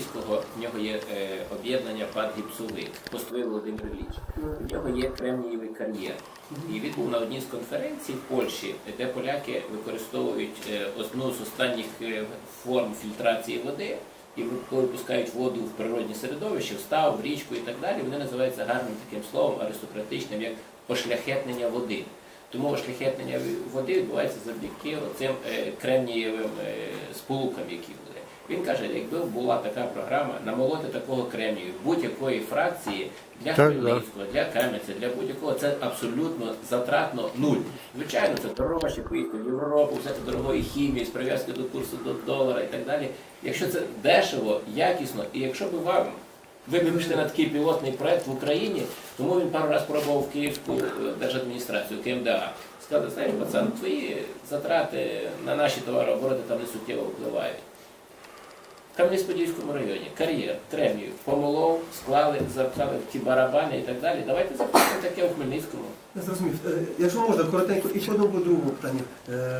Подільського, в нього є е, об'єднання ПАД Гіпсовик, постовий Володимир Ілліч. В нього є кремнієвий кар'єр. І він був на одній з конференцій в Польщі, де поляки використовують е, одну з останніх е, форм фільтрації води. І коли випускають воду в природні середовище, в став, в річку і так далі, вони називаються гарним таким словом аристократичним, як пошляхетнення води. Тому шляхетнення води відбувається завдяки цим кремнієвим е, сполукам, які були. Він каже, якби була така програма намолоти такого кремнію будь-якої фракції для Хмельницького, для Кам'янця, для будь-якого, це абсолютно затратно нуль. Звичайно, це дорожче поїхати в Європу, взяти дорогої хімії, з прив'язки до курсу до долара і так далі. Якщо це дешево, якісно, і якщо б вам ви б пішли на такий пілотний проект в Україні, тому він пару разів пробував в Київську е, держадміністрацію, КМДА. Сказали, знаєш, пацан, твої затрати на наші товарообороти там не суттєво впливають. Кам'янець-Подільському районі кар'єр, Трем'ю, помолов, склали, запхали в ті барабани і так далі. Давайте запустимо таке у Хмельницькому. Я зрозумів. Е, Якщо можна, коротенько, і по одному по другому питання. Е,